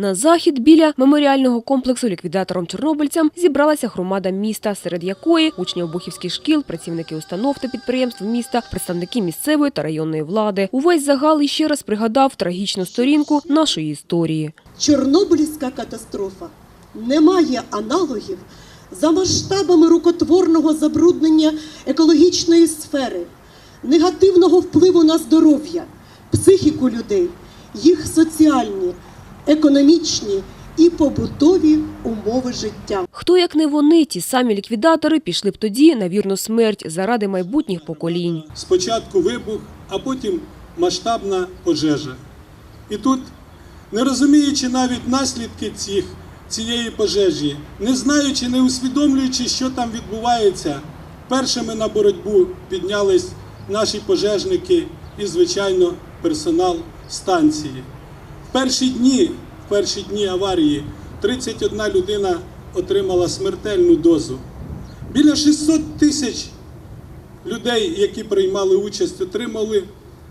На захід біля меморіального комплексу ліквідаторам чорнобильцям зібралася громада міста, серед якої учні обухівських шкіл, працівники установ та підприємств міста, представники місцевої та районної влади. Увесь загал іще раз пригадав трагічну сторінку нашої історії. Чорнобильська катастрофа не має аналогів за масштабами рукотворного забруднення екологічної сфери, негативного впливу на здоров'я, психіку людей, їх соціальні, економічні і побутові умови життя. Хто як не вони, ті самі ліквідатори пішли б тоді на вірну смерть заради майбутніх поколінь. Спочатку вибух, а потім масштабна пожежа. І тут, не розуміючи навіть наслідки цих, цієї пожежі, не знаючи, не усвідомлюючи, що там відбувається, першими на боротьбу піднялись наші пожежники і, звичайно, персонал станції. В перші дні, в перші дні аварії 31 людина отримала смертельну дозу. Біля 600 тисяч людей, які приймали участь, отримали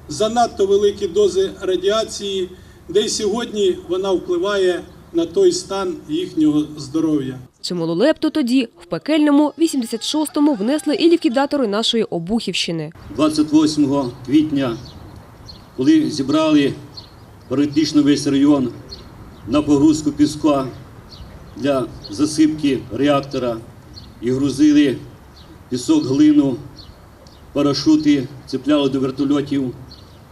занадто великі дози радіації, де й сьогодні вона впливає на той стан їхнього здоров'я. Чимало лепту тоді в пекельному 86-му внесли і ліквідатори нашої Обухівщини. 28 квітня, коли зібрали практично весь район на погрузку піска для засипки реактора і грузили пісок, глину, парашути, цепляли до вертольотів.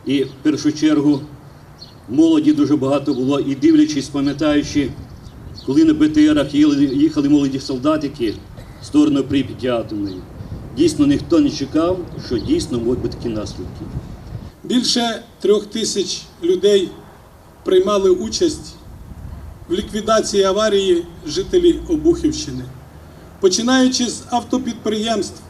І в першу чергу молоді дуже багато було, і дивлячись, пам'ятаючи, коли на БТРах їхали молоді солдатики в сторону Прип'яті атомної. Дійсно, ніхто не чекав, що дійсно можуть бути такі наслідки. Більше трьох тисяч людей приймали участь в ліквідації аварії жителі Обухівщини. Починаючи з автопідприємств,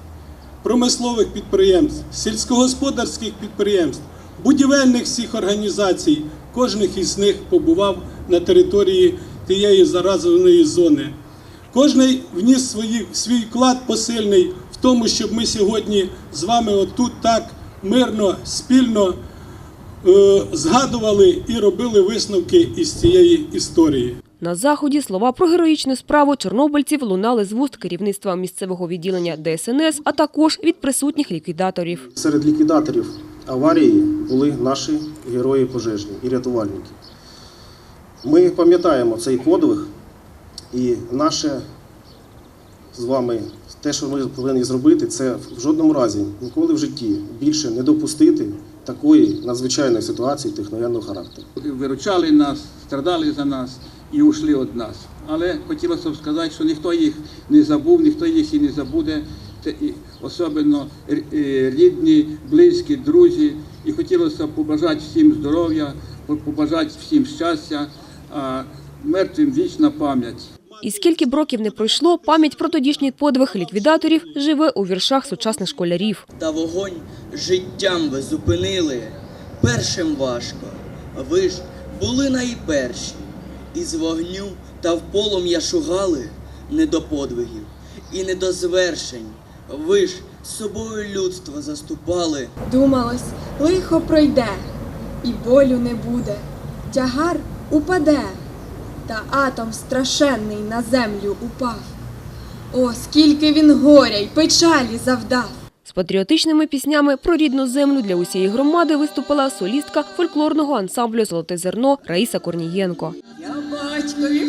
промислових підприємств, сільськогосподарських підприємств, будівельних всіх організацій, кожних із них побував на території тієї заразованої зони. Кожний вніс свої, свій вклад посильний в тому, щоб ми сьогодні з вами отут так мирно, спільно згадували і робили висновки із цієї історії. На заході слова про героїчну справу чорнобильців лунали з вуст керівництва місцевого відділення ДСНС, а також від присутніх ліквідаторів. Серед ліквідаторів аварії були наші герої пожежні і рятувальники. Ми пам'ятаємо цей подвиг і наше з вами те, що ми повинні зробити, це в жодному разі ніколи в житті більше не допустити такої надзвичайної ситуації техногенного характеру. виручали нас, страдали за нас і ушли від нас. Але хотілося б сказати, що ніхто їх не забув, ніхто їх і не забуде. Особливо е, рідні, близькі, друзі. І хотілося б побажати всім здоров'я, побажати всім щастя, а мертвим вічна пам'ять. І скільки б років не пройшло, пам'ять про тодішній подвиг ліквідаторів живе у віршах сучасних школярів. та вогонь життям ви зупинили. Першим важко, ви ж були найперші. Із вогню та в полум'я шугали не до подвигів і не до звершень. Ви ж собою людство заступали. Думалось, лихо пройде, і болю не буде, тягар упаде, та атом страшенний на землю упав. О, скільки він горя й печалі завдав! З патріотичними піснями про рідну землю для усієї громади виступила солістка фольклорного ансамблю Золоте зерно Раїса Корнієнко. Я батькові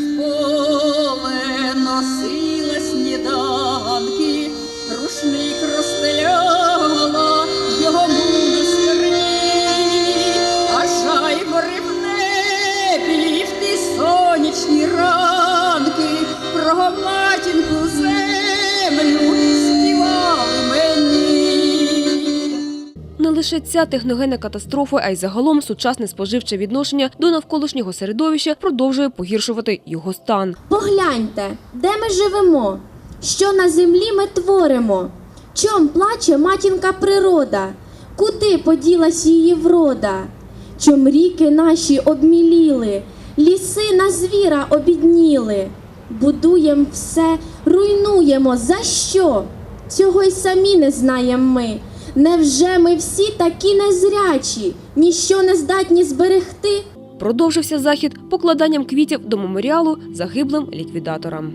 лише ця техногенна катастрофа, а й загалом сучасне споживче відношення до навколишнього середовища продовжує погіршувати його стан. Погляньте, де ми живемо, що на землі ми творимо, чом плаче матінка природа, куди поділась її врода, чом ріки наші обміліли, ліси на звіра обідніли. Будуєм все, руйнуємо. За що? Цього й самі не знаєм ми. Невже ми всі такі незрячі, ніщо не здатні зберегти? Продовжився захід покладанням квітів до меморіалу загиблим ліквідаторам.